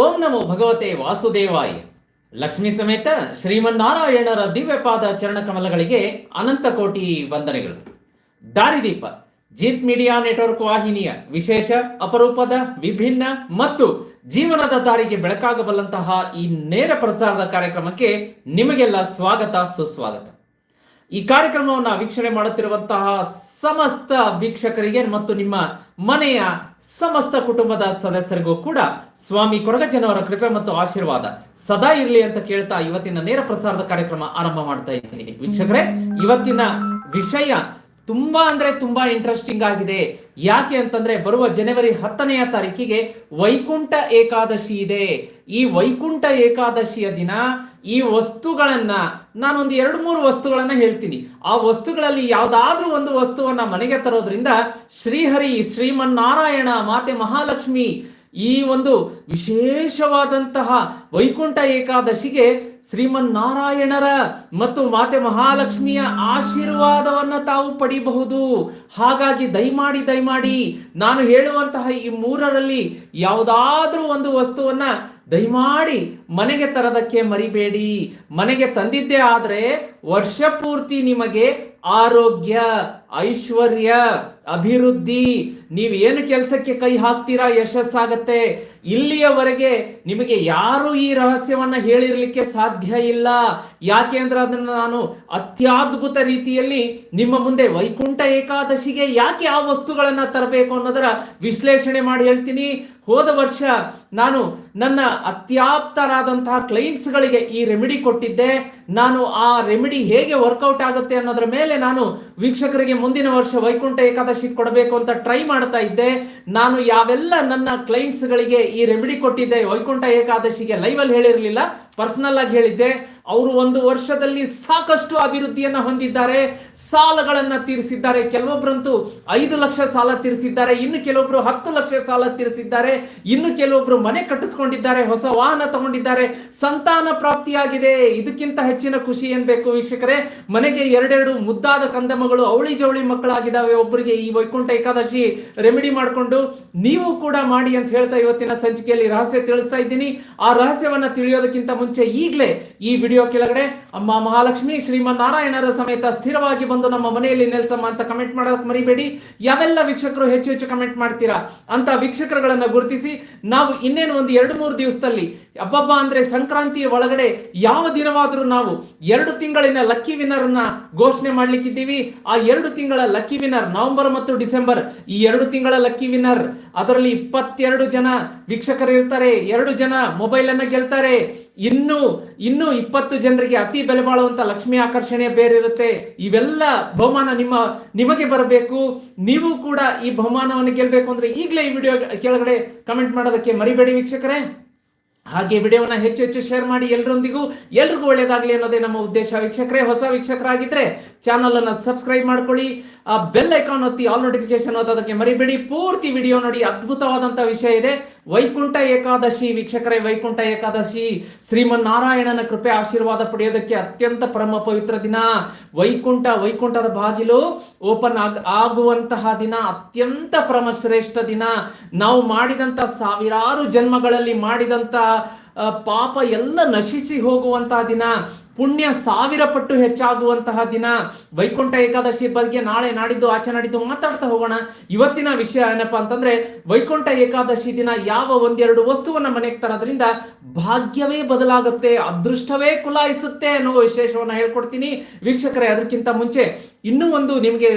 ಓಂ ನಮೋ ಭಗವತೆ ವಾಸುದೇವಾಯ. ಲಕ್ಷ್ಮೀ ಸಮೇತ ಶ್ರೀಮನ್ನಾರಾಯಣರ ದಿವ್ಯಪಾದ ಚರಣ ಕಮಲಗಳಿಗೆ ಅನಂತ ಕೋಟಿ ವಂದನೆಗಳು. ದಾರಿದೀಪ, ಜೀತ್ ಮೀಡಿಯಾ ನೆಟ್ವರ್ಕ್ ವಾಹಿನಿಯ ವಿಶೇಷ, ಅಪರೂಪದ, ವಿಭಿನ್ನ ಮತ್ತು ಜೀವನದ ದಾರಿಗೆ ಬೆಳಕಾಗಬಲ್ಲಂತಹ ಈ ನೇರ ಪ್ರಸಾರದ ಕಾರ್ಯಕ್ರಮಕ್ಕೆ ನಿಮಗೆಲ್ಲ ಸ್ವಾಗತ, ಸುಸ್ವಾಗತ. ಈ ಕಾರ್ಯಕ್ರಮವನ್ನು ವೀಕ್ಷಣೆ ಮಾಡುತ್ತಿರುವಂತಹ ಸಮಸ್ತ ವೀಕ್ಷಕರಿಗೆ ಮತ್ತು ನಿಮ್ಮ ಮನೆಯ ಸಮಸ್ತ ಕುಟುಂಬದ ಸದಸ್ಯರಿಗೂ ಕೂಡ ಸ್ವಾಮಿ ಕೊರಗಜ್ಜನವರ ಕೃಪೆ ಮತ್ತು ಆಶೀರ್ವಾದ ಸದಾ ಇರಲಿ ಅಂತ ಕೇಳ್ತಾ ಇವತ್ತಿನ ನೇರ ಪ್ರಸಾರದ ಕಾರ್ಯಕ್ರಮ ಆರಂಭ ಮಾಡ್ತಾ ಇದ್ದೀನಿ. ವೀಕ್ಷಕರೇ, ಇವತ್ತಿನ ವಿಷಯ ತುಂಬಾ ಅಂದ್ರೆ ತುಂಬಾ ಇಂಟ್ರೆಸ್ಟಿಂಗ್ ಆಗಿದೆ. ಯಾಕೆ ಅಂತಂದ್ರೆ ಬರುವ ಜನವರಿ ಹತ್ತನೆಯ ತಾರೀಕಿಗೆ ವೈಕುಂಠ ಏಕಾದಶಿ ಇದೆ. ಈ ವೈಕುಂಠ ಏಕಾದಶಿಯ ದಿನ ಈ ವಸ್ತುಗಳನ್ನ ನಾನೊಂದು ಎರಡು ಮೂರು ವಸ್ತುಗಳನ್ನ ಹೇಳ್ತೀನಿ. ಆ ವಸ್ತುಗಳಲ್ಲಿ ಯಾವ್ದಾದ್ರೂ ಒಂದು ವಸ್ತುವನ್ನ ಮನೆಗೆ ತರೋದ್ರಿಂದ ಶ್ರೀಹರಿ, ಶ್ರೀಮನ್ನಾರಾಯಣ, ಮಾತೆ ಮಹಾಲಕ್ಷ್ಮಿ ಈ ಒಂದು ವಿಶೇಷವಾದಂತಹ ವೈಕುಂಠ ಏಕಾದಶಿಗೆ ಶ್ರೀಮನ್ನಾರಾಯಣರ ಮತ್ತು ಮಾತೆ ಮಹಾಲಕ್ಷ್ಮಿಯ ಆಶೀರ್ವಾದವನ್ನ ತಾವು ಪಡಿಬಹುದು. ಹಾಗಾಗಿ ದಯಮಾಡಿ ದಯಮಾಡಿ ನಾನು ಹೇಳುವಂತಹ ಈ ಮೂರರಲ್ಲಿ ಯಾವುದಾದ್ರೂ ಒಂದು ವಸ್ತುವನ್ನ ದಯಮಾಡಿ ಮನೆಗೆ ತರದಕ್ಕೆ ಮರಿಬೇಡಿ. ಮನೆಗೆ ತಂದಿದ್ದೇ ಆದರೆ ವರ್ಷ ಪೂರ್ತಿ ನಿಮಗೆ ಆರೋಗ್ಯ. ಐಶ್ವರ್ಯ, ಅಭಿವೃದ್ಧಿ, ನೀವು ಏನು ಕೆಲಸಕ್ಕೆ ಕೈ ಹಾಕ್ತೀರಾ ಯಶಸ್ಸಾಗತ್ತೆ. ಇಲ್ಲಿಯವರೆಗೆ ನಿಮಗೆ ಯಾರು ಈ ರಹಸ್ಯವನ್ನ ಹೇಳಿರ್ಲಿಕ್ಕೆ ಸಾಧ್ಯ ಇಲ್ಲ. ಯಾಕೆ ಅಂದ್ರೆ ಅದನ್ನ ನಾನು ಅತ್ಯದ್ಭುತ ರೀತಿಯಲ್ಲಿ ನಿಮ್ಮ ಮುಂದೆ ವೈಕುಂಠ ಏಕಾದಶಿಗೆ ಯಾಕೆ ಆ ವಸ್ತುಗಳನ್ನ ತರಬೇಕು ಅನ್ನೋದರ ವಿಶ್ಲೇಷಣೆ ಮಾಡಿ ಹೇಳ್ತೀನಿ. ಹೋದ ವರ್ಷ ನಾನು ನನ್ನ ಅತ್ಯಾಪ್ತರಾದಂತಹ ಕ್ಲೈಂಟ್ಸ್ಗಳಿಗೆ ಈ ರೆಮಿಡಿ ಕೊಟ್ಟಿದ್ದೆ. ನಾನು ಆ ರೆಮಿಡಿ ಹೇಗೆ ವರ್ಕೌಟ್ ಆಗುತ್ತೆ ಅನ್ನೋದ್ರ ಮೇಲೆ ನಾನು ವೀಕ್ಷಕರಿಗೆ ಮುಂದಿನ ವರ್ಷ ವೈಕುಂಠ ಏಕಾದಶಿ ಕೊಡಬೇಕು ಅಂತ ಟ್ರೈ ಮಾಡ್ತಾ ಇದ್ದೆ. ನಾನು ಯಾವೆಲ್ಲ ನನ್ನ ಕ್ಲೈಂಟ್ಸ್ಗಳಿಗೆ ಈ ರೆಮಿಡಿ ಕೊಟ್ಟಿದ್ದೆ, ವೈಕುಂಠ ಏಕಾದಶಿಗೆ ಲೈವ್ ಅಲ್ಲಿ ಹೇಳಿರಲಿಲ್ಲ. ಪರ್ಸನಲ್ ಆಗಿ ಹೇಳಿದ್ದೆ, ಅವರು ಒಂದು ವರ್ಷದಲ್ಲಿ ಸಾಕಷ್ಟು ಅಭಿವೃದ್ಧಿಯನ್ನು ಹೊಂದಿದ್ದಾರೆ, ಸಾಲಗಳನ್ನು ತೀರಿಸಿದ್ದಾರೆ. ಕೆಲವೊಬ್ಬರಂತೂ ಐದು ಲಕ್ಷ ಸಾಲ ತೀರಿಸಿದ್ದಾರೆ, ಇನ್ನು ಕೆಲವೊಬ್ರು ಹತ್ತು ಲಕ್ಷ ಸಾಲ ತೀರಿಸಿದ್ದಾರೆ, ಇನ್ನು ಕೆಲವೊಬ್ರು ಮನೆ ಕಟ್ಟಿಸ್ಕೊಂಡಿದ್ದಾರೆ, ಹೊಸ ವಾಹನ ತಗೊಂಡಿದ್ದಾರೆ. ಸಂತಾನ ಪ್ರಾಪ್ತಿಯಾಗಿದೆ ಇದಕ್ಕಿಂತ ಹೆಚ್ಚಿನ ಖುಷಿ ಏನ್ ಬೇಕು ವೀಕ್ಷಕರೇ? ಮನೆಗೆ ಎರಡೆರಡು ಮುದ್ದಾದ ಕಂದಮಗಳು ಅವಳಿ ಜವಳಿ ಮಕ್ಕಳಾಗಿದ್ದಾವೆ. ಒಬ್ಬರಿಗೆ ಈ ವೈಕುಂಠ ಏಕಾದಶಿ ರೆಮಿಡಿ ಮಾಡಿಕೊಂಡು ನೀವು ಕೂಡ ಮಾಡಿ ಅಂತ ಹೇಳ್ತಾ ಇವತ್ತಿನ ಸಂಚಿಕೆಯಲ್ಲಿ ರಹಸ್ಯ ತಿಳಿಸ್ತಾ ಇದ್ದೀನಿ. ಆ ರಹಸ್ಯವನ್ನ ತಿಳಿಯೋದಕ್ಕಿಂತ ಈಗಲೇ ಈ ವಿಡಿಯೋ ಕೆಳಗಡೆ ಅಮ್ಮ ಮಹಾಲಕ್ಷ್ಮಿ ಶ್ರೀಮನ್ನಾರಾಯಣರ ಸಮೇತ ಸ್ಥಿರವಾಗಿ ಬಂದು ನಮ್ಮ ಮನೆಯಲ್ಲಿ ನೆಲೆಸಮ್ಮ ಅಂತ ಕಮೆಂಟ್ ಮಾಡೋದಕ್ಕೆ ಮರಿಬೇಡಿ. ಯಾವೆಲ್ಲ ವೀಕ್ಷಕರು ಹೆಚ್ಚು ಹೆಚ್ಚು ಕಮೆಂಟ್ ಮಾಡ್ತೀರಾ ಅಂತ ವೀಕ್ಷಕರುಗಳನ್ನ ಗುರುತಿಸಿ ನಾವು ಇನ್ನೇನು ಒಂದು ಎರಡು ಮೂರು ದಿವಸದಲ್ಲಿ ಹಬ್ಬಬ್ಬ ಅಂದ್ರೆ ಸಂಕ್ರಾಂತಿಯ ಒಳಗಡೆ ಯಾವ ದಿನವಾದರೂ ನಾವು ಎರಡು ತಿಂಗಳಿನ ಲಕ್ಕಿ ವಿನ್ನರ್ನ ಘೋಷಣೆ ಮಾಡ್ಲಿಕ್ಕಿದ್ದೀವಿ. ಆ ಎರಡು ತಿಂಗಳ ಲಕ್ಕಿ ವಿನ್ನರ್ ನವೆಂಬರ್ ಮತ್ತು ಡಿಸೆಂಬರ್, ಈ ಎರಡು ತಿಂಗಳ ಲಕ್ಕಿ ವಿನ್ನರ್ ಅದರಲ್ಲಿ ಇಪ್ಪತ್ತೆರಡು ಜನ ವೀಕ್ಷಕರು ಇರ್ತಾರೆ, ಎರಡು ಜನ ಮೊಬೈಲ್ ಅನ್ನ ಗೆಲ್ತಾರೆ. ಇನ್ನು ಇನ್ನು ಇಪ್ಪತ್ತು ಜನರಿಗೆ ಅತಿ ಬೆಲೆ ಬಾಳುವಂತ ಲಕ್ಷ್ಮಿ ಆಕರ್ಷಣೆ ಬೇರಿರುತ್ತೆ ಇವೆಲ್ಲ ಬಹುಮಾನ ನಿಮ್ಮ, ನಿಮಗೆ ಬರಬೇಕು. ನೀವು ಕೂಡ ಈ ಬಹುಮಾನವನ್ನು ಗೆಲ್ಲಬೇಕು ಅಂದ್ರೆ ಈಗಲೇ ಈ ವಿಡಿಯೋ ಕೆಳಗಡೆ ಕಮೆಂಟ್ ಮಾಡೋದಕ್ಕೆ ಮರಿಬೇಡಿ ವೀಕ್ಷಕರೇ. ಹಾಗೆ ವಿಡಿಯೋವನ್ನ ಹೆಚ್ಚು ಹೆಚ್ಚು ಶೇರ್ ಮಾಡಿ ಎಲ್ಲರೊಂದಿಗೂ ಎಲ್ರಿಗೂ ಒಳ್ಳೇದಾಗಲಿ ಅನ್ನೋದೇ ನಮ್ಮ ಉದ್ದೇಶ. ವೀಕ್ಷಕರೇ, ಹೊಸ ವೀಕ್ಷಕರಾಗಿದ್ರೆ ಚಾನಲ್ ಅನ್ನ ಸಬ್ಸ್ಕ್ರೈಬ್ ಮಾಡ್ಕೊಳ್ಳಿ. ಆ ಬೆಲ್ ಐಕಾನ್ ಒತ್ತಿ ಆಲ್ ನೋಟಿಫಿಕೇಶನ್ ಓದೋದಕ್ಕೆ ಮರಿಬೇಡಿ. ಪೂರ್ತಿ ವಿಡಿಯೋ ನೋಡಿ ಅದ್ಭುತವಾದಂತ ವಿಷಯ ಇದೆ. ವೈಕುಂಠ ಏಕಾದಶಿ, ವೀಕ್ಷಕರೇ, ವೈಕುಂಠ ಏಕಾದಶಿ. ಶ್ರೀಮನ್ನಾರಾಯಣನ ಕೃಪೆ ಆಶೀರ್ವಾದ ಪಡೆಯೋದಕ್ಕೆ ಅತ್ಯಂತ ಪರಮ ಪವಿತ್ರ ದಿನ. ವೈಕುಂಠ, ವೈಕುಂಠದ ಬಾಗಿಲು ಓಪನ್ ಆಗ, ಆಗುವಂತಹ ದಿನ, ಅತ್ಯಂತ ಪರಮ ಶ್ರೇಷ್ಠ ದಿನ. ನಾವು ಮಾಡಿದಂತ ಸಾವಿರಾರು ಜನ್ಮಗಳಲ್ಲಿ ಮಾಡಿದಂತ ಪಾಪ ಎಲ್ಲ ನಶಿಸಿ ಹೋಗುವಂತಹ ದಿನ. ಪುಣ್ಯ ಸಾವಿರ ಪಟ್ಟು ಹೆಚ್ಚಾಗುವಂತಹ ದಿನ. ವೈಕುಂಠ ಏಕಾದಶಿ ಬಗ್ಗೆ ನಾಳೆ ನಾಡಿದ್ದು, ಆಚೆ ನಾಡಿದ್ದು ಮಾತಾಡ್ತಾ ಹೋಗೋಣ. ಇವತ್ತಿನ ವಿಷಯ ಏನಪ್ಪಾ ಅಂತಂದ್ರೆ, ವೈಕುಂಠ ಏಕಾದಶಿ ದಿನ ಯಾವ ಒಂದೆರಡು ವಸ್ತುವನ್ನ ಮನೆಗೆ ತರೋದ್ರಿಂದ ಭಾಗ್ಯವೇ ಬದಲಾಗುತ್ತೆ, ಅದೃಷ್ಟವೇ ಕುಲಾಯಿಸುತ್ತೆ ಅನ್ನೋ ವಿಶೇಷವನ್ನ ಹೇಳ್ಕೊಡ್ತೀನಿ. ವೀಕ್ಷಕರೇ, ಅದಕ್ಕಿಂತ ಮುಂಚೆ ಇನ್ನೂ ಒಂದು ನಿಮಗೆ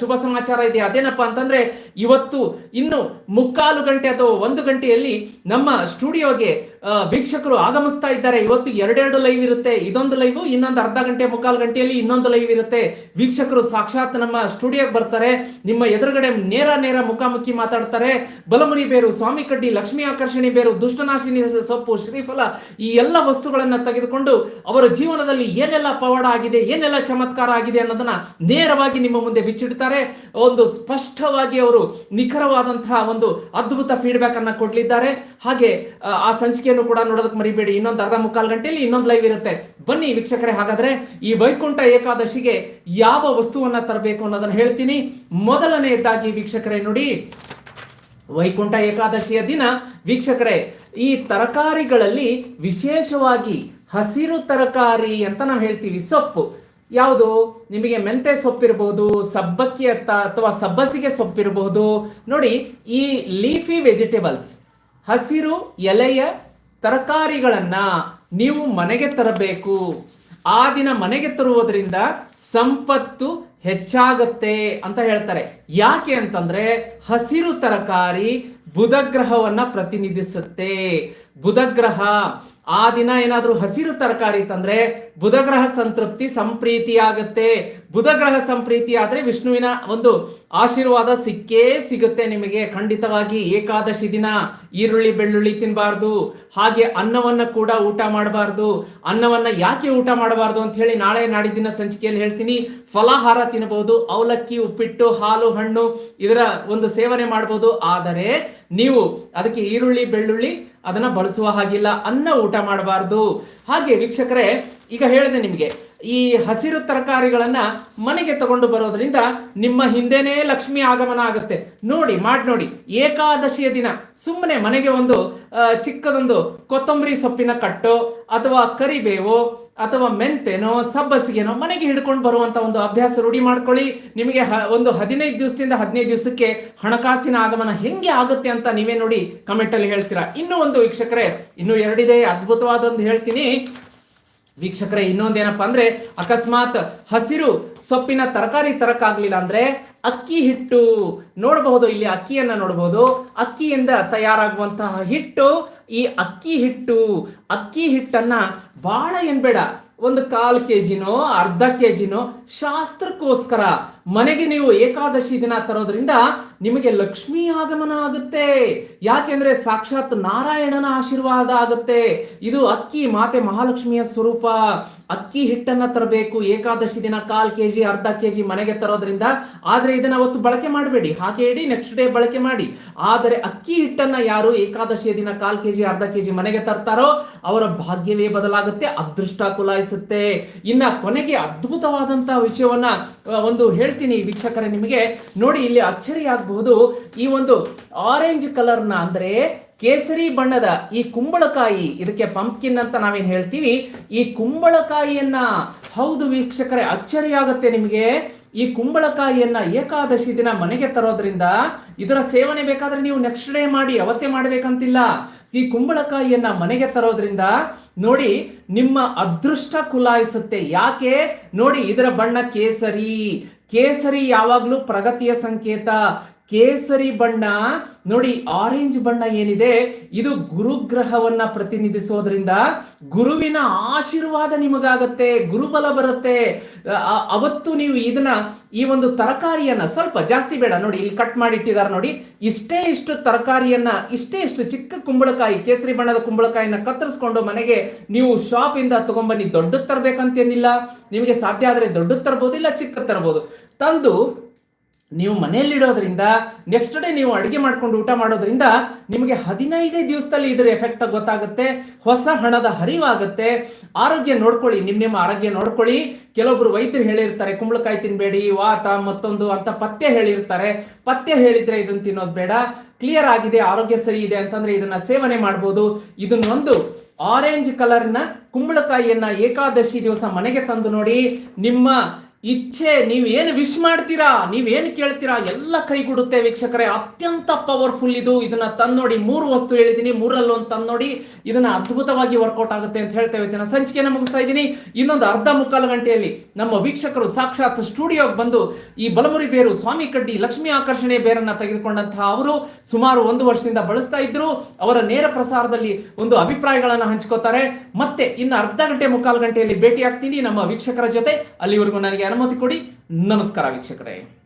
ಶುಭ ಸಮಾಚಾರ ಇದೆ. ಅದೇನಪ್ಪ ಅಂತಂದ್ರೆ, ಇವತ್ತು ಇನ್ನು ಮುಕ್ಕಾಲು ಗಂಟೆ ಅಥವಾ ಒಂದು ಗಂಟೆಯಲ್ಲಿ ನಮ್ಮ ಸ್ಟುಡಿಯೋಗೆ ವೀಕ್ಷಕರು ಆಗಮಿಸ್ತಾ ಇದ್ದಾರೆ. ಇವತ್ತು ಎರಡೆರಡು ಲೈವ್ ಇರುತ್ತೆ. ಇದೊಂದು ಲೈವ್, ಇನ್ನೊಂದು ಅರ್ಧ ಗಂಟೆ, ಮುಕ್ಕಾಲು ಗಂಟೆಯಲ್ಲಿ ಇನ್ನೊಂದು ಲೈವ್ ಇರುತ್ತೆ. ವೀಕ್ಷಕರು ಸಾಕ್ಷಾತ್ ನಮ್ಮ ಸ್ಟುಡಿಯೋಗೆ ಬರ್ತಾರೆ. ನಿಮ್ಮ ಎದುರುಗಡೆ ನೇರ ನೇರ ಮುಖಾಮುಖಿ ಮಾತಾಡ್ತಾರೆ. ಬಲಮುರಿ ಬೇರು, ಸ್ವಾಮಿ ಕಡ್ಡಿ, ಲಕ್ಷ್ಮಿ ಆಕರ್ಷಣೆ ಬೇರು, ದುಷ್ಟನಾಶಿನಿ ಸೊಪ್ಪು, ಶ್ರೀಫಲ, ಈ ಎಲ್ಲ ವಸ್ತುಗಳನ್ನ ತೆಗೆದುಕೊಂಡು ಅವರ ಜೀವನದಲ್ಲಿ ಏನೆಲ್ಲ ಪವಾಡ ಆಗಿದೆ, ಏನೆಲ್ಲ ಚಮತ್ಕಾರ ಆಗಿದೆ ಅನ್ನೋದನ್ನ ನೇರವಾಗಿ ನಿಮ್ಮ ಮುಂದೆ ಬಿಚ್ಚಿಡ್ತಾರೆ. ಒಂದು ಸ್ಪಷ್ಟವಾಗಿ ಅವರು ನಿಖರವಾದಂತಹ ಒಂದು ಅದ್ಭುತ ಫೀಡ್ಬ್ಯಾಕ್ ಅನ್ನ ಕೊಡ್ಲಿದ್ದಾರೆ. ಹಾಗೆ ಆ, ಸಂಚಿಕೆಯನ್ನು ಕೂಡ ನೋಡೋದಕ್ಕೆ ಮರಿಬೇಡಿ. ಇನ್ನೊಂದು ಅರ್ಧ ಮುಕ್ಕಾಲು ಗಂಟೆಯಲ್ಲಿ ಇನ್ನೊಂದು ಲೈವ್ ಇರುತ್ತೆ. ಬನ್ನಿ ವೀಕ್ಷಕರೇ ಹಾಗಾದ್ರೆ ಈ ವೈಕುಂಠ ಏಕಾದಶಿಗೆ ಯಾವ ವಸ್ತುವನ್ನ ತರಬೇಕು ಅನ್ನೋದನ್ನ ಹೇಳ್ತೀನಿ. ಮೊದಲನೆಯದಾಗಿ ವೀಕ್ಷಕರೇ ನೋಡಿ ವೈಕುಂಠ ಏಕಾದಶಿಯ ದಿನ. ವೀಕ್ಷಕರೇ ಈ ತರಕಾರಿಗಳಲ್ಲಿ ವಿಶೇಷವಾಗಿ ಹಸಿರು ತರಕಾರಿ ಅಂತ ನಾವು ಹೇಳ್ತೀವಿ. ಸೊಪ್ಪು. ಯಾವುದು? ನಿಮಗೆ ಮೆಂತೆ ಸೊಪ್ಪಿರಬಹುದು ಸಬ್ಬಕ್ಕಿ ಅತ್ತ ಅಥವಾ ಸಬ್ಬಸಿಗೆ ಸೊಪ್ಪಿರಬಹುದು ನೋಡಿ, ಈ ಲೀಫಿ ವೆಜಿಟೇಬಲ್ಸ್ ಹಸಿರು ಎಲೆಯ ತರಕಾರಿಗಳನ್ನು ನೀವು ಮನೆಗೆ ತರಬೇಕು. ಆ ದಿನ ಮನೆಗೆ ತರುವುದರಿಂದ ಸಂಪತ್ತು ಹೆಚ್ಚಾಗತ್ತೆ ಅಂತ ಹೇಳ್ತಾರೆ. ಯಾಕೆ ಅಂತಂದ್ರೆ ಹಸಿರು ತರಕಾರಿ ಬುಧ ಗ್ರಹವನ್ನ ಪ್ರತಿನಿಧಿಸುತ್ತೆ. ಬುಧ ಗ್ರಹ ಆ ದಿನ ಏನಾದರೂ ಹಸಿರು ತರಕಾರಿ ತಂದ್ರೆ ಬುಧಗ್ರಹ ಸಂತೃಪ್ತಿ, ಸಂಪ್ರೀತಿ ಆಗುತ್ತೆ. ಬುಧ ಗ್ರಹ ಸಂಪ್ರೀತಿ ಆದರೆ ವಿಷ್ಣುವಿನ ಒಂದು ಆಶೀರ್ವಾದ ಸಿಕ್ಕೇ ಸಿಗುತ್ತೆ ನಿಮಗೆ. ಖಂಡಿತವಾಗಿ ಏಕಾದಶಿ ದಿನ ಈರುಳ್ಳಿ, ಬೆಳ್ಳುಳ್ಳಿ ತಿನ್ನಬಾರ್ದು ಹಾಗೆ ಅನ್ನವನ್ನ ಕೂಡ ಊಟ ಮಾಡಬಾರ್ದು. ಅನ್ನವನ್ನ ಯಾಕೆ ಊಟ ಮಾಡಬಾರ್ದು ಅಂತ ಹೇಳಿ ನಾಳೆ ನಾಡಿದ್ದಿನ ಸಂಚಿಕೆಯಲ್ಲಿ ಹೇಳ್ತೀನಿ. ಫಲಾಹಾರ ತಿನ್ನಬಹುದು ಅವಲಕ್ಕಿ, ಉಪ್ಪಿಟ್ಟು, ಹಾಲು, ಹಣ್ಣು ಇದರ ಒಂದು ಸೇವನೆ ಮಾಡಬಹುದು ಆದರೆ ನೀವು ಅದಕ್ಕೆ ಈರುಳ್ಳಿ, ಬೆಳ್ಳುಳ್ಳಿ ಅದನ್ನ ಬಳಸುವ ಹಾಗಿಲ್ಲ ಅನ್ನ ಊಟ ಮಾಡಬಾರ್ದು. ಹಾಗೆ ವೀಕ್ಷಕರೇ, ಈಗ ಹೇಳಿದೆ ನಿಮಗೆ, ಈ ಹಸಿರು ತರಕಾರಿಗಳನ್ನ ಮನೆಗೆ ತಗೊಂಡು ಬರೋದ್ರಿಂದ ನಿಮ್ಮ ಹಿಂದೆನೇ ಲಕ್ಷ್ಮಿ ಆಗಮನ ಆಗುತ್ತೆ. ನೋಡಿ, ಮಾಡಿ ನೋಡಿ, ಏಕಾದಶಿಯ ದಿನ ಸುಮ್ಮನೆ ಮನೆಗೆ ಒಂದು ಚಿಕ್ಕದೊಂದು ಕೊತ್ತಂಬರಿ ಸೊಪ್ಪಿನ ಕಟ್ಟು ಅಥವಾ ಕರಿಬೇವು ಅಥವಾ ಮೆಂತೆನೋ, ಸಬ್ಬಸಿಗೆನೋ, ಮನೆಗೆ ಹಿಡ್ಕೊಂಡು ಬರುವಂತ ಒಂದು ಅಭ್ಯಾಸ ರೂಢಿ ಮಾಡ್ಕೊಳ್ಳಿ. ನಿಮಗೆ ಒಂದು ಹದಿನೈದು ದಿವಸದಿಂದ ಹದಿನೈದು ದಿವಸಕ್ಕೆ ಹಣಕಾಸಿನ ಆಗಮನ ಹೆಂಗೆ ಆಗುತ್ತೆ ಅಂತ ನೀವೇ ನೋಡಿ ಕಮೆಂಟ್ ಅಲ್ಲಿ ಹೇಳ್ತೀರಾ. ಇನ್ನೂ ಒಂದು ವೀಕ್ಷಕರೇ, ಇನ್ನೂ ಎರಡಿದೆ, ಅದ್ಭುತವಾದ ಒಂದು ಹೇಳ್ತೀನಿ. ವೀಕ್ಷಕರೇ, ಇನ್ನೊಂದೇನಪ್ಪ ಅಂದ್ರೆ ಅಕಸ್ಮಾತ್ ಹಸಿರು ಸೊಪ್ಪಿನ ತರಕಾರಿ ತರಕಾಗ್ಲಿಲ್ಲ ಅಂದ್ರೆ ಅಕ್ಕಿ ಹಿಟ್ಟು ನೋಡಬಹುದು, ಇಲ್ಲಿ ಅಕ್ಕಿಯನ್ನ ನೋಡಬಹುದು. ಅಕ್ಕಿಯಿಂದ ತಯಾರಾಗುವಂತಹ ಹಿಟ್ಟು, ಈ ಅಕ್ಕಿ ಹಿಟ್ಟು, ಅಕ್ಕಿ ಹಿಟ್ಟನ್ನ ಬಹಳ ಏನ್ ಬೇಡ, ಒಂದು ಕಾಲು ಕೆ ಜಿನೋ ಅರ್ಧ ಕೆ ಜಿನೋ ಶಾಸ್ತ್ರಕ್ಕೋಸ್ಕರ ಮನೆಗೆ ನೀವು ಏಕಾದಶಿ ದಿನ ತರೋದ್ರಿಂದ ನಿಮಗೆ ಲಕ್ಷ್ಮೀ ಆಗಮನ ಆಗುತ್ತೆ. ಯಾಕೆಂದ್ರೆ ಸಾಕ್ಷಾತ್ ನಾರಾಯಣನ ಆಶೀರ್ವಾದ ಆಗುತ್ತೆ. ಇದು ಅಕ್ಕಿ ಮಾತೆ ಮಹಾಲಕ್ಷ್ಮಿಯ ಸ್ವರೂಪ. ಅಕ್ಕಿ ಹಿಟ್ಟನ್ನ ತರಬೇಕು. ಏಕಾದಶಿ ದಿನ ಕಾಲ್ ಕೆ ಜಿ ಅರ್ಧ ಕೆ ಜಿ ಮನೆಗೆ ತರೋದ್ರಿಂದ. ಆದ್ರೆ ಇದನ್ನ ಅವತ್ತು ಬಳಕೆ ಮಾಡಬೇಡಿ. ಹಾಗೆ ಇಡಿ ನೆಕ್ಸ್ಟ್ ಡೇ ಬಳಕೆ ಮಾಡಿ. ಆದರೆ ಅಕ್ಕಿ ಹಿಟ್ಟನ್ನ ಯಾರು ಏಕಾದಶಿಯ ದಿನ ಕಾಲ್ ಕೆ ಜಿ ಅರ್ಧ ಕೆ ಜಿ ಮನೆಗೆ ತರ್ತಾರೋ ಅವರ ಭಾಗ್ಯವೇ ಬದಲಾಗುತ್ತೆ, ಅದೃಷ್ಟ ಕುಲಾಯಿಸುತ್ತೆ. ಇನ್ನ ಕೊನೆಗೆ ಅದ್ಭುತವಾದಂತಹ ವಿಷಯವನ್ನ ಒಂದು ಒಂದು ಹೇಳ್ತೀನಿ ವೀಕ್ಷಕರೇ, ನಿಮಗೆ ನೋಡಿ ಇಲ್ಲಿ ಅಚ್ಚರಿ ಆಗಬಹುದು. ಈ ಒಂದು ಆರೆಂಜ್ ಕಲರ್ನ ಅಂದ್ರೆ ಕೇಸರಿ ಬಣ್ಣದ ಈ ಕುಂಬಳಕಾಯಿ, ಇದಕ್ಕೆ ಪಂಪ್ಕಿನ್ ಅಂತ ನಾವೇನ್ ಹೇಳ್ತೀವಿ. ಈ ಕುಂಬಳಕಾಯಿಯನ್ನ ಹೌದು ವೀಕ್ಷಕರೇ, ಅಚ್ಚರಿ ಆಗುತ್ತೆ ನಿಮಗೆ. ಈ ಕುಂಬಳಕಾಯಿಯನ್ನ ಏಕಾದಶಿ ದಿನ ಮನೆಗೆ ತರೋದ್ರಿಂದ ಇದರ ಸೇವನೆ ಬೇಕಾದ್ರೆ ನೀವು ನೆಕ್ಸ್ಟ್ ಡೇ ಮಾಡಿ, ಅವತ್ತೇ ಮಾಡ್ಬೇಕಂತಿಲ್ಲ. ಈ ಕುಂಬಳಕಾಯಿಯನ್ನ ಮನೆಗೆ ತರೋದ್ರಿಂದ ನೋಡಿ ನಿಮ್ಮ ಅದೃಷ್ಟ ಕುಲಾಯಿಸುತ್ತೆ. ಯಾಕೆ? ನೋಡಿ ಇದರ ಬಣ್ಣ ಕೇಸರಿ. ಕೇಸರಿ ಯಾವಾಗ್ಲೂ ಪ್ರಗತಿಯ ಸಂಕೇತ. ಕೇಸರಿ ಬಣ್ಣ, ನೋಡಿ ಆರೆಂಜ್ ಬಣ್ಣ ಏನಿದೆ, ಇದು ಗುರುಗ್ರಹವನ್ನ ಪ್ರತಿನಿಧಿಸೋದ್ರಿಂದ ಗುರುವಿನ ಆಶೀರ್ವಾದ ನಿಮಗಾಗತ್ತೆ, ಗುರುಬಲ ಬರುತ್ತೆ. ಅವತ್ತು ನೀವು ಇದನ್ನ ಈ ಒಂದು ತರಕಾರಿಯನ್ನ ಸ್ವಲ್ಪ ಜಾಸ್ತಿ ಬೇಡ, ನೋಡಿ ಇಲ್ಲಿ ಕಟ್ ಮಾಡಿಟ್ಟಿದ್ದಾರೆ ನೋಡಿ, ಇಷ್ಟೇ ಇಷ್ಟು ತರಕಾರಿಯನ್ನ, ಇಷ್ಟೇ ಇಷ್ಟು ಚಿಕ್ಕ ಕುಂಬಳಕಾಯಿ, ಕೇಸರಿ ಬಣ್ಣದ ಕುಂಬಳಕಾಯಿನ ಕತ್ತರಿಸ್ಕೊಂಡು ಮನೆಗೆ ನೀವು ಶಾಪ್ ಇಂದ ತಗೊಂಬನ್ನಿ, ದೊಡ್ಡದ್ ತರಬೇಕಂತೇನಿಲ್ಲ ನಿಮಗೆ ಸಾಧ್ಯ ಆದ್ರೆ ದೊಡ್ಡದ್ ತರ್ಬೋದು, ಇಲ್ಲ ಚಿಕ್ಕದ್ ತರ್ಬೋದು. ತಂದು ನೀವು ಮನೆಯಲ್ಲಿಡೋದ್ರಿಂದ ನೆಕ್ಸ್ಟ್ ಡೇ ನೀವು ಅಡುಗೆ ಮಾಡ್ಕೊಂಡು ಊಟ ಮಾಡೋದ್ರಿಂದ ನಿಮಗೆ ಹದಿನೈದೇ ದಿವಸದಲ್ಲಿ ಇದರ ಎಫೆಕ್ಟ್ ಗೊತ್ತಾಗುತ್ತೆ, ಹೊಸ ಹಣದ ಹರಿವಾಗುತ್ತೆ. ಆರೋಗ್ಯ ನೋಡ್ಕೊಳ್ಳಿ ನಿಮ್ಮ ನಿಮ್ಮ ಆರೋಗ್ಯ ನೋಡ್ಕೊಳ್ಳಿ. ಕೆಲವೊಬ್ರು ವೈದ್ಯರು ಹೇಳಿರ್ತಾರೆ, ಕುಂಬಳಕಾಯಿ ತಿನ್ಬೇಡಿ, ವಾತ, ಮತ್ತೊಂದು ಅಂತ ಪಥ್ಯ ಹೇಳಿರ್ತಾರೆ. ಪಥ್ಯ ಹೇಳಿದ್ರೆ ಇದನ್ನ ತಿನ್ನೋದು ಬೇಡ. ಕ್ಲಿಯರ್ ಆಗಿದೆ, ಆರೋಗ್ಯ ಸರಿ ಇದೆ ಅಂತಂದ್ರೆ ಇದನ್ನ ಸೇವನೆ ಮಾಡ್ಬೋದು. ಇದನ್ನೊಂದು ಆರೆಂಜ್ ಕಲರ್ನ ಕುಂಬಳಕಾಯಿಯನ್ನ ಏಕಾದಶಿ ದಿವಸ ಮನೆಗೆ ತಂದು ನೋಡಿ, ನಿಮ್ಮ ಇಚ್ಛೆ, ನೀವೇನು ವಿಶ್ ಮಾಡ್ತೀರಾ, ನೀವೇನು ಕೇಳ್ತೀರಾ, ಎಲ್ಲ ಕೈಗೂಡುತ್ತೆ ವೀಕ್ಷಕರೇ. ಅತ್ಯಂತ ಪವರ್ಫುಲ್ ಇದು. ಇದನ್ನ ತಂದೋಡಿ ಮೂರು ವಸ್ತು ಹೇಳಿದ್ದೀನಿ. ಮೂರಲ್ಲೊಂದು ಒಂದು ತಂದೋಡಿ ಇದನ್ನ ಅದ್ಭುತವಾಗಿ ವರ್ಕೌಟ್ ಆಗುತ್ತೆ ಅಂತ ಹೇಳ್ತೇವೆ ಇದನ್ನ ಸಂಚಿಕೆನ ಮುಗಿಸ್ತಾ ಇದ್ದೀನಿ. ಇನ್ನೊಂದು ಅರ್ಧ ಮುಕ್ಕಾಲು ಗಂಟೆಯಲ್ಲಿ ನಮ್ಮ ವೀಕ್ಷಕರು ಸಾಕ್ಷಾತ್ ಸ್ಟುಡಿಯೋಗೆ ಬಂದು ಈ ಬಲಮುರಿ ಬೇರು, ಸ್ವಾಮಿ ಕಡ್ಡಿ, ಲಕ್ಷ್ಮಿ ಆಕರ್ಷಣೆ ಬೇರನ್ನ ತೆಗೆದುಕೊಂಡಂತಹ ಅವರು ಸುಮಾರು ಒಂದು ವರ್ಷದಿಂದ ಬಳಸ್ತಾ ಇದ್ರು. ಅವರ ನೇರ ಪ್ರಸಾರದಲ್ಲಿ ಒಂದು ಅಭಿಪ್ರಾಯಗಳನ್ನು ಹಂಚ್ಕೋತಾರೆ. ಮತ್ತೆ ಇನ್ನು ಅರ್ಧ ಗಂಟೆ ಮುಕ್ಕಾಲು ಗಂಟೆಯಲ್ಲಿ ಭೇಟಿ ಆಗ್ತೀನಿ ನಮ್ಮ ವೀಕ್ಷಕರ ಜೊತೆ. ಅಲ್ಲಿವರೆಗೂ ನನಗೆ ಅನುಮತಿ ಕೊಡಿ. ನಮಸ್ಕಾರ ವೀಕ್ಷಕರೇ.